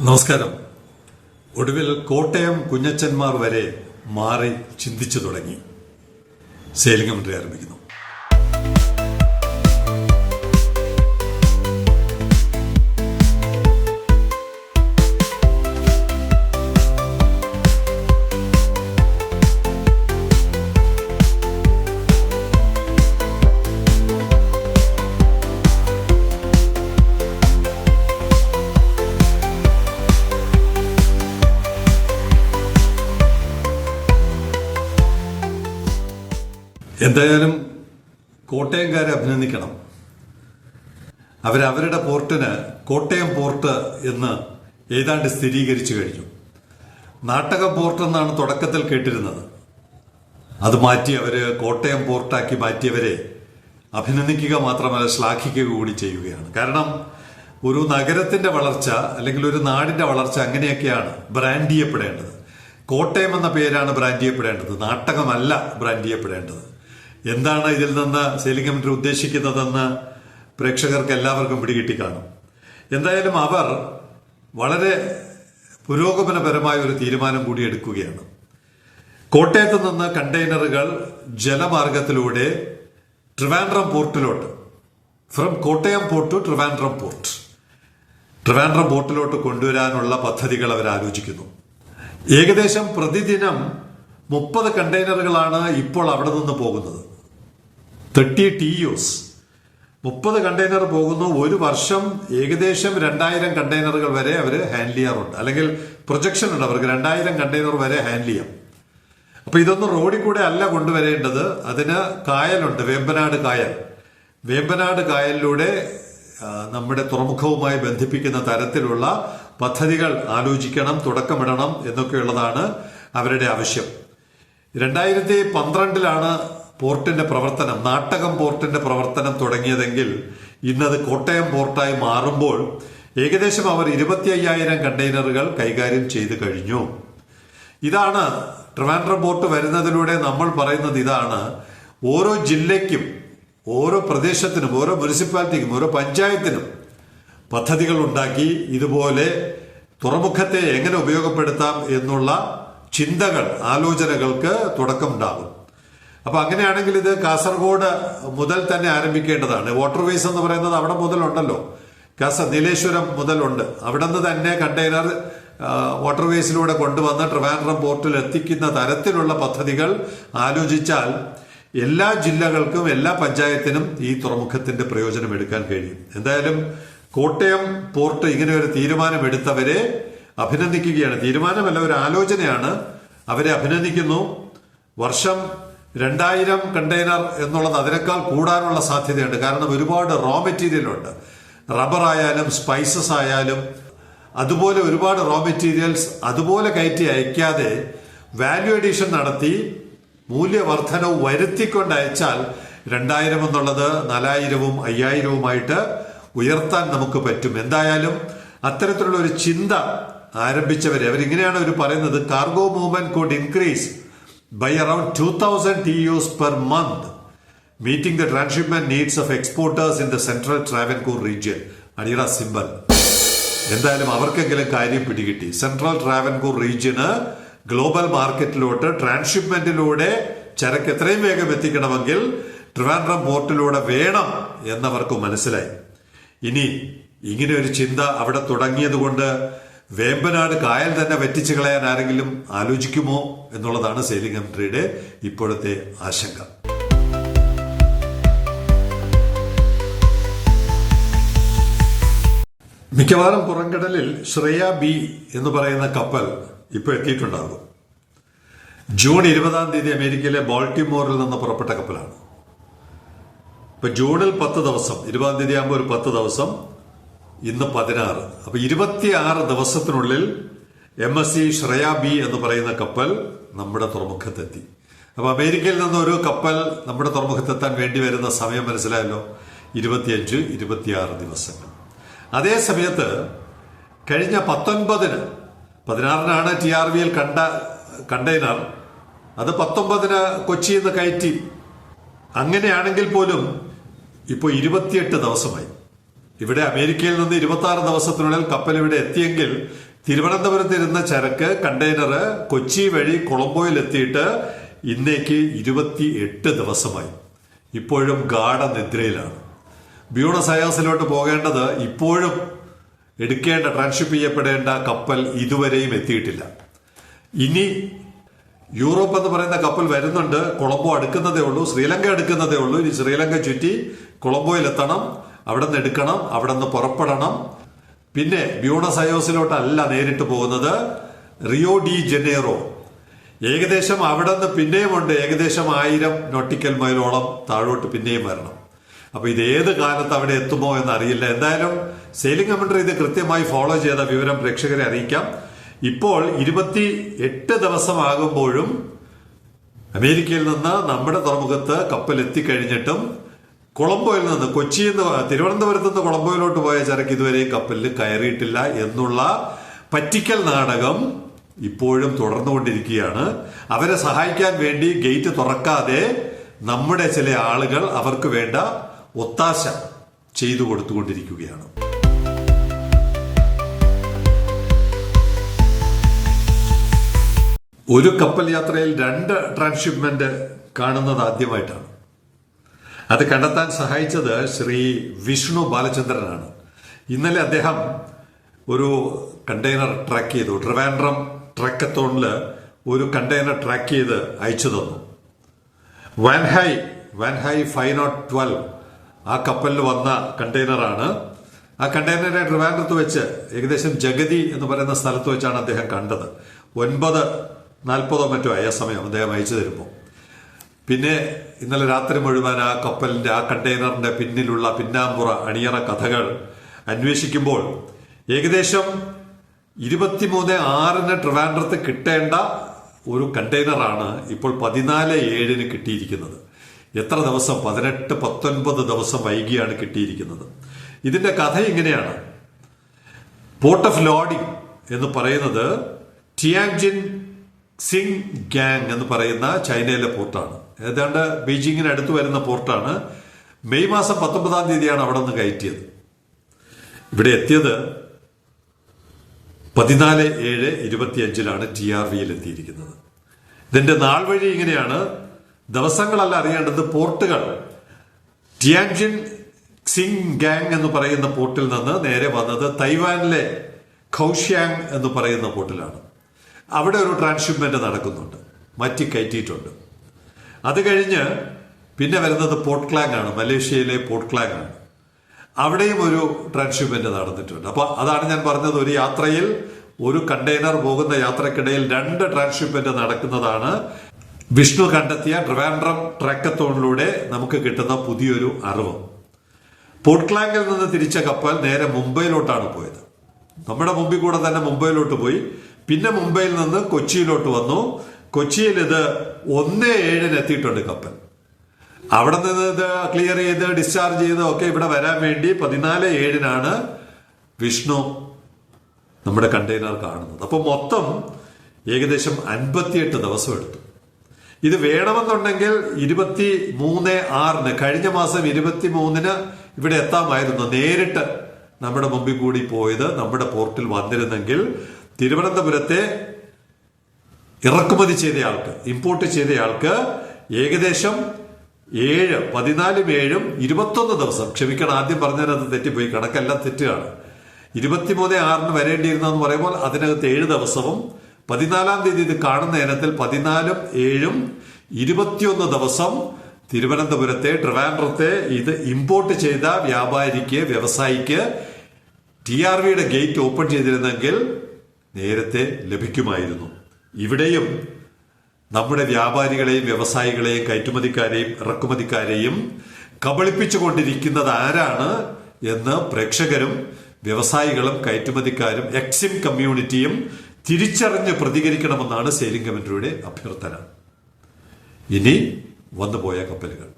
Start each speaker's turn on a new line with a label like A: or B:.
A: നമസ്കാരം. ഒടുവിൽ കോട്ടയം കുഞ്ഞച്ചന്മാർ വരെ മാറി ചിന്തിച്ചു തുടങ്ങി. സേലിംഗം ആരംഭിക്കുന്നു. എന്തായാലും കോട്ടയംകാരെ അഭിനന്ദിക്കണം. അവരവരുടെ പോർട്ടിന് കോട്ടയം പോർട്ട് എന്ന് ഏതാണ്ട് സ്ഥിരീകരിച്ചു കഴിഞ്ഞു. നാട്ടക പോർട്ട് എന്നാണ് തുടക്കത്തിൽ കേട്ടിരുന്നത്. അത് മാറ്റി അവർ കോട്ടയം പോർട്ടാക്കി മാറ്റിയവരെ അഭിനന്ദിക്കുക മാത്രമല്ല ശ്ലാഘിക്കുക കൂടി ചെയ്യുകയാണ്. കാരണം ഒരു നഗരത്തിന്റെ വളർച്ച അല്ലെങ്കിൽ ഒരു നാടിന്റെ വളർച്ച അങ്ങനെയൊക്കെയാണ് ബ്രാൻഡ് ചെയ്യപ്പെടേണ്ടത്. കോട്ടയം എന്ന പേരാണ് ബ്രാൻഡ് ചെയ്യപ്പെടേണ്ടത്. നാട്ടകമല്ല ബ്രാൻഡ് ചെയ്യപ്പെടേണ്ടത്. എന്താണ് ഇതിൽ നിന്ന് കമ്മിറ്റി ഉദ്ദേശിക്കുന്നതെന്ന് പ്രേക്ഷകർക്ക് എല്ലാവർക്കും പിടികിട്ടി കാണും എന്തായാലും അവർ വളരെ പുരോഗമനപരമായ ഒരു തീരുമാനം കൂടി എടുക്കുകയാണ്. കോട്ടയത്ത് നിന്ന് കണ്ടെയ്നറുകൾ ജലമാർഗത്തിലൂടെ Trivandrum പോർട്ടിലോട്ട്. From Kottayam port to Trivandrum port Trivandrum പോർട്ടിലോട്ട് കൊണ്ടുവരാനുള്ള പദ്ധതികൾ അവർ ആലോചിക്കുന്നു. ഏകദേശം പ്രതിദിനം മുപ്പത് കണ്ടെയ്നറുകളാണ് ഇപ്പോൾ അവിടെ നിന്ന് പോകുന്നത്. തേർട്ടി ടി യുസ് മുപ്പത് കണ്ടെയ്നർ പോകുന്നു. ഒരു വർഷം ഏകദേശം രണ്ടായിരം കണ്ടെയ്നറുകൾ വരെ അവർ ഹാൻഡിൽ ചെയ്യാറുണ്ട്. അല്ലെങ്കിൽ പ്രൊജക്ഷൻ ഉണ്ട്. അവർക്ക് രണ്ടായിരം കണ്ടെയ്നർ വരെ ഹാൻഡിൽ ചെയ്യാം. അപ്പൊ ഇതൊന്നും റോഡിൽ കൂടെ അല്ല കൊണ്ടുവരേണ്ടത്. അതിന് കായലുണ്ട്. വേമ്പനാട് കായൽ. വേമ്പനാട് കായലിലൂടെ നമ്മുടെ തുറമുഖവുമായി ബന്ധിപ്പിക്കുന്ന തരത്തിലുള്ള പദ്ധതികൾ ആലോചിക്കണം തുടക്കമിടണം എന്നൊക്കെയുള്ളതാണ് അവരുടെ ആവശ്യം. രണ്ടായിരത്തി പന്ത്രണ്ടിലാണ് പോർട്ടിന്റെ പ്രവർത്തനം നാട്ടകം പോർട്ടിന്റെ പ്രവർത്തനം തുടങ്ങിയതെങ്കിൽ ഇന്നത് കോട്ടയം പോർട്ടായി മാറുമ്പോൾ ഏകദേശം അവർ ഇരുപത്തി അയ്യായിരം കണ്ടെയ്നറുകൾ കൈകാര്യം ചെയ്തു കഴിഞ്ഞു. ഇതാണ് ട്രിവാൻഡ്രം പോർട്ട് വരുന്നതിലൂടെ നമ്മൾ പറയുന്നത് ഇതാണ് ഓരോ ജില്ലയ്ക്കും ഓരോ പ്രദേശത്തിനും ഓരോ മുനിസിപ്പാലിറ്റിക്കും ഓരോ പഞ്ചായത്തിനും പദ്ധതികൾ ഉണ്ടാക്കി ഇതുപോലെ തുറമുഖത്തെ എങ്ങനെ ഉപയോഗപ്പെടുത്താം എന്നുള്ള ചിന്തകൾ ആലോചനകൾക്ക് തുടക്കമുണ്ടാകും. അപ്പൊ അങ്ങനെയാണെങ്കിൽ ഇത് കാസർഗോഡ് മുതൽ തന്നെ ആരംഭിക്കേണ്ടതാണ്. വാട്ടർവേസ് എന്ന് പറയുന്നത് അവിടെ മുതലുണ്ടല്ലോ. കാസ നീലേശ്വരം മുതലുണ്ട്. അവിടെ നിന്ന് തന്നെ കണ്ടെയ്നർ വാട്ടർവേസിലൂടെ കൊണ്ടുവന്ന് ട്രിവാൻഡ്രം പോർട്ടിൽ എത്തിക്കുന്ന തരത്തിലുള്ള പദ്ധതികൾ ആലോചിച്ചാൽ എല്ലാ ജില്ലകൾക്കും എല്ലാ പഞ്ചായത്തിനും ഈ തുറമുഖത്തിന്റെ പ്രയോജനം എടുക്കാൻ കഴിയും. എന്തായാലും കോട്ടയം പോർട്ട് ഇങ്ങനെ ഒരു തീരുമാനമെടുത്തവരെ അഭിനന്ദിക്കുകയാണ്. തീരുമാനമല്ല ഒരു ആലോചനയാണ്. അവരെ അഭിനന്ദിക്കുന്നു. വർഷം രണ്ടായിരം കണ്ടെയ്നർ എന്നുള്ളത് അതിനേക്കാൾ കൂടാനുള്ള സാധ്യതയുണ്ട്. കാരണം ഒരുപാട് റോ മെറ്റീരിയൽ ഉണ്ട്. റബ്ബർ ആയാലും സ്പൈസസ് ആയാലും അതുപോലെ ഒരുപാട് റോ മെറ്റീരിയൽസ് അതുപോലെ കയറ്റി അയക്കാതെ വാല്യൂ എഡീഷൻ നടത്തി മൂല്യവർദ്ധനവ് വരുത്തിക്കൊണ്ട് അയച്ചാൽ രണ്ടായിരം എന്നുള്ളത് നാലായിരവും അയ്യായിരവുമായിട്ട് ഉയർത്താൻ നമുക്ക് പറ്റും. എന്തായാലും അത്തരത്തിലുള്ള ഒരു ചിന്ത ആരംഭിച്ചവരെ അവരിങ്ങനെയാണ് അവർ പറയുന്നത് cargo movement could increase by around two thousand TEUs per month meeting the transshipment needs of exporters in the central Travancore region അടിയറ സിമ്പൽ എന്തായാലും അവർക്കെങ്കിലും കാര്യം പിടികിട്ടി. സെൻട്രൽ ട്രാവൻകൂർ റീജിയന് ഗ്ലോബൽ മാർക്കറ്റിലോട്ട് ട്രാൻസ്ഷിപ്മെന്റിലൂടെ ചരക്ക് എത്രയും വേഗം എത്തിക്കണമെങ്കിൽ ട്രിവാൻഡ്രം പോർട്ടിലൂടെ വേണം എന്നവർക്ക് മനസ്സിലായി. ഇനി ഇങ്ങനെ ഒരു ചിന്ത അവിടെ തുടങ്ങിയതുകൊണ്ട് വേമ്പനാട് കായൽ തന്നെ വെറ്റിച്ചു കളയാൻ ആരെങ്കിലും ആലോചിക്കുമോ എന്നുള്ളതാണ് സെയിലിംഗ് എൻട്രിയുടെ ഇപ്പോഴത്തെ ആശങ്ക. മിക്കവാറും പുറംകടലിൽ ശ്രേയ ബി എന്ന് പറയുന്ന കപ്പൽ ഇപ്പോൾ എത്തിയിട്ടുണ്ടാകും. ജൂൺ ഇരുപതാം തീയതി അമേരിക്കയിലെ ബോൾട്ടിമോറിൽ നിന്ന് പുറപ്പെട്ട കപ്പലാണ്. ഇപ്പൊ ജൂണിൽ പത്ത് ദിവസം ഇരുപതാം തീയതി ആകുമ്പോൾ ഒരു പത്ത് ദിവസം ഇന്ന് പതിനാറ്. അപ്പൊ ഇരുപത്തിയാറ് ദിവസത്തിനുള്ളിൽ M S C Shreya B എന്ന് പറയുന്ന കപ്പൽ നമ്മുടെ തുറമുഖത്തെത്തി. അപ്പൊ അമേരിക്കയിൽ നിന്ന് ഒരു കപ്പൽ നമ്മുടെ തുറമുഖത്തെത്താൻ വേണ്ടി വരുന്ന സമയം മനസ്സിലായല്ലോ? ഇരുപത്തിയഞ്ച് ഇരുപത്തിയാറ് ദിവസങ്ങൾ. അതേ സമയത്ത് കഴിഞ്ഞ പത്തൊൻപതിന് പതിനാറിനാണ് ടി ആർ വിയിൽ കണ്ട കണ്ടെയ്നർ. അത് പത്തൊമ്പതിന് കൊച്ചിയിൽ നിന്ന് കയറ്റി. അങ്ങനെയാണെങ്കിൽ പോലും ഇപ്പോൾ ഇരുപത്തിയെട്ട് ദിവസമായി. ഇവിടെ അമേരിക്കയിൽ നിന്ന് ഇരുപത്തി ആറ് ദിവസത്തിനുള്ളിൽ കപ്പൽ ഇവിടെ എത്തിയെങ്കിൽ തിരുവനന്തപുരത്ത് ഇരുന്ന ചരക്ക് കണ്ടെയ്നർ കൊച്ചി വഴി കൊളംബോയിൽ എത്തിയിട്ട് ഇന്നേക്ക് ഇരുപത്തി എട്ട് ദിവസമായി. ഇപ്പോഴും ഗാഠനിദ്രയിലാണ് ബ്യൂണസ് അയാസിലോട്ട് പോകേണ്ടത് ഇപ്പോഴും എടുക്കേണ്ട ട്രാൻഷിപ്പ് ചെയ്യപ്പെടേണ്ട കപ്പൽ ഇതുവരെയും എത്തിയിട്ടില്ല. ഇനി യൂറോപ്പ് എന്ന് പറയുന്ന കപ്പൽ വരുന്നുണ്ട്. കൊളംബോ അടുക്കുന്നതേ ഉള്ളൂ ശ്രീലങ്ക അടുക്കുന്നതേ ഉള്ളൂ. ഇനി ശ്രീലങ്ക ചുറ്റി കൊളംബോയിൽ എത്തണം. അവിടെ നിന്ന് എടുക്കണം അവിടെ നിന്ന് പുറപ്പെടണം. പിന്നെ ബ്യൂണസ് അയോസിലോട്ടല്ല നേരിട്ട് പോകുന്നത്. Rio de Janeiro. ഏകദേശം അവിടെ നിന്ന് പിന്നെയും ഉണ്ട്. ഏകദേശം ആയിരം നോട്ടിക്കൽ മൈലോളം താഴോട്ട് പിന്നെയും വരണം. അപ്പൊ ഇത് ഏത് കാലത്ത് അവിടെ എത്തുമോ എന്ന് അറിയില്ല എന്തായാലും സെയിലിംഗ് കമന്ററി ഇത് കൃത്യമായി ഫോളോ ചെയ്ത വിവരം പ്രേക്ഷകരെ അറിയിക്കാം. ഇപ്പോൾ ഇരുപത്തി എട്ട് ദിവസമാകുമ്പോഴും അമേരിക്കയിൽ നിന്ന് നമ്മുടെ തുറമുഖത്ത് കപ്പൽ എത്തിക്കഴിഞ്ഞിട്ടും കൊളംബോയിൽ നിന്ന് കൊച്ചിയിൽ നിന്ന് തിരുവനന്തപുരത്ത് നിന്ന് കൊളംബോയിലോട്ട് പോയ ചരക്ക് ഇതുവരെയും കപ്പലിൽ കയറിയിട്ടില്ല എന്നുള്ള പറ്റിക്കൽ നാടകം ഇപ്പോഴും തുടർന്നുകൊണ്ടിരിക്കുകയാണ്. അവരെ സഹായിക്കാൻ വേണ്ടി ഗേറ്റ് തുറക്കാതെ നമ്മുടെ ചില ആളുകൾ അവർക്ക് വേണ്ട ഒത്താശ ചെയ്തു കൊടുത്തുകൊണ്ടിരിക്കുകയാണ്. ഒരു കപ്പൽ യാത്രയിൽ രണ്ട് ട്രാൻസ്ഷിപ്മെന്റ് കാണുന്നത് ആദ്യമായിട്ടാണ്. അത് കണ്ടെത്താൻ സഹായിച്ചത് ശ്രീ വിഷ്ണു ബാലചന്ദ്രനാണ്. ഇന്നലെ അദ്ദേഹം ഒരു കണ്ടെയ്നർ ട്രാക്ക് ചെയ്തു. ട്രിവാൻഡ്രം ട്രക്കത്തോണിൽ ഒരു കണ്ടെയ്നർ ട്രാക്ക് ചെയ്ത് അയച്ചു തന്നു. Wan Hai Wan Hai five nought twelve ആ കപ്പലിൽ വന്ന കണ്ടെയ്നറാണ്. ആ കണ്ടെയ്നറെ ട്രിവാൻഡ്രത്ത് വെച്ച് ഏകദേശം ജഗതി എന്ന് പറയുന്ന സ്ഥലത്ത് വെച്ചാണ് അദ്ദേഹം കണ്ടത്. ഒൻപത് നാൽപ്പതോ മറ്റോ ആയ സമയം അദ്ദേഹം അയച്ചു തരുമ്പോൾ. പിന്നെ ഇന്നലെ രാത്രി മുഴുവൻ ആ കപ്പലിന്റെ ആ കണ്ടെയ്നറിന്റെ പിന്നിലുള്ള പിന്നാമ്പുറ അണിയറ കഥകൾ അന്വേഷിക്കുമ്പോൾ ഏകദേശം ഇരുപത്തിമൂന്ന് ആറിന് ട്രിവാൻഡ്രത്ത് കിട്ടേണ്ട ഒരു കണ്ടെയ്നറാണ് ഇപ്പോൾ പതിനാല് ഏഴിന് കിട്ടിയിരിക്കുന്നത്. എത്ര ദിവസം? പതിനെട്ട് പത്തൊൻപത് ദിവസം വൈകിയാണ് കിട്ടിയിരിക്കുന്നത്. ഇതിന്റെ കഥ ഇങ്ങനെയാണ്. പോർട്ട് ഓഫ് ലോഡിംഗ് എന്ന് പറയുന്നത് ടിയാങ്ജിൻ സിംഗ് ഗാങ് എന്ന് പറയുന്ന ചൈനയിലെ പോർട്ടാണ് ഏതാണ്ട് ബീജിങ്ങിന് അടുത്ത് വരുന്ന പോർട്ടാണ്. മെയ് മാസം പത്തൊമ്പതാം തീയതിയാണ് അവിടെ നിന്ന് കയറ്റിയത്. ഇവിടെ എത്തിയത് പതിനാല് ഏഴ് ഇരുപത്തിയഞ്ചിലാണ് ടി ആർ വിയിൽ എത്തിയിരിക്കുന്നത്. ഇതിന്റെ നാൾ വഴി ഇങ്ങനെയാണ്. ദിവസങ്ങളല്ല അറിയേണ്ടത് പോർട്ടുകൾ. ടിയാൻജിൻ സിങ് ഗാങ് എന്ന് പറയുന്ന പോർട്ടിൽ നിന്ന് നേരെ വന്നത് തൈവാനിലെ ഖൌഷ്യാങ് എന്ന് പറയുന്ന പോർട്ടിലാണ്. അവിടെ ഒരു ട്രാൻസ്ഷിപ്മെന്റ് നടക്കുന്നുണ്ട്. മാറ്റി കയറ്റിയിട്ടുണ്ട്. അത് കഴിഞ്ഞ് പിന്നെ വരുന്നത് പോർട്ട് ക്ലാങ് ആണ് മലേഷ്യയിലെ പോർട്ട് ക്ലാങ് ആണ്. അവിടെയും ഒരു ട്രാൻസ്ഷിപ്മെന്റ് നടന്നിട്ടുണ്ട്. അപ്പൊ അതാണ് ഞാൻ പറഞ്ഞത് ഒരു യാത്രയിൽ ഒരു കണ്ടെയ്നർ പോകുന്ന യാത്രക്കിടയിൽ രണ്ട് ട്രാൻസ്ഷിപ്മെന്റ് നടക്കുന്നതാണ്. വിഷ്ണു കണ്ടെത്തിയ ട്രിവാൻഡ്രം ട്രക്കത്തോണിലൂടെ നമുക്ക് കിട്ടുന്ന പുതിയൊരു അറിവ്. പോർട്ട് ക്ലാങ്കിൽ നിന്ന് തിരിച്ച കപ്പൽ നേരെ മുംബൈയിലോട്ടാണ് പോയത്. നമ്മുടെ മുമ്പിൽ കൂടെ തന്നെ മുംബൈയിലോട്ട് പോയി. പിന്നെ മുംബൈയിൽ നിന്ന് കൊച്ചിയിലോട്ട് വന്നു. കൊച്ചിയിൽ ഇത് ഒന്ന് ഏഴിന് എത്തിയിട്ടുണ്ട് കപ്പൽ. അവിടെ നിന്ന് ഇത് ക്ലിയർ ചെയ്ത് ഡിസ്ചാർജ് ചെയ്ത് ഒക്കെ ഇവിടെ വരാൻ വേണ്ടി പതിനാല് ഏഴിനാണ് വിഷ്ണു നമ്മുടെ കണ്ടെയ്നർ കാണുന്നത്. അപ്പൊ മൊത്തം ഏകദേശം അൻപത്തിയെട്ട് ദിവസം എടുത്തു. ഇത് വേണമെന്നുണ്ടെങ്കിൽ ഇരുപത്തി മൂന്ന് ആറിന് കഴിഞ്ഞ മാസം ഇരുപത്തി മൂന്നിന് ഇവിടെ എത്താമായിരുന്നു. നേരിട്ട് നമ്മുടെ മുമ്പിൽ കൂടി പോയത് നമ്മുടെ പോർട്ടിൽ വന്നിരുന്നെങ്കിൽ തിരുവനന്തപുരത്തെ ഇറക്കുമതി ചെയ്തയാൾക്ക് ഇമ്പോർട്ട് ചെയ്തയാൾക്ക് ഏകദേശം ഏഴ് പതിനാലും ഏഴും ഇരുപത്തൊന്ന് ദിവസം. ക്ഷമിക്കണം ആദ്യം പറഞ്ഞത് തെറ്റിപ്പോയി കണക്കെല്ലാം തെറ്റുകയാണ്. ഇരുപത്തിമൂന്ന് ആറിന് വരേണ്ടിയിരുന്നെന്ന് പറയുമ്പോൾ അതിനകത്ത് ഏഴ് ദിവസവും പതിനാലാം തീയതി ഇത് കാണുന്ന ഇനത്തിൽ പതിനാലും ഏഴും ഇരുപത്തിയൊന്ന് ദിവസം തിരുവനന്തപുരത്തെ ട്രിവാൻഡ്രത്തെ ഇത് ഇമ്പോർട്ട് ചെയ്ത വ്യാപാരിക്ക് വ്യവസായിക്ക് ടി ആർ വിയുടെ ഗേറ്റ് ഓപ്പൺ ചെയ്തിരുന്നെങ്കിൽ നേരത്തെ ലഭിക്കുമായിരുന്നു. ഇവിടെയും നമ്മുടെ വ്യാപാരികളെയും വ്യവസായികളെയും കയറ്റുമതിക്കാരെയും ഇറക്കുമതിക്കാരെയും കബളിപ്പിച്ചുകൊണ്ടിരിക്കുന്നത് ആരാണ് എന്ന് പ്രേക്ഷകരും വ്യവസായികളും കയറ്റുമതിക്കാരും എക്സിം കമ്മ്യൂണിറ്റിയും തിരിച്ചറിഞ്ഞ് പ്രതികരിക്കണമെന്നാണ് സെയിലിംഗ് കമ്മിറ്റിയുടെ അഭ്യർത്ഥന. ഇനി വന്നുപോയ കപ്പലുകൾ.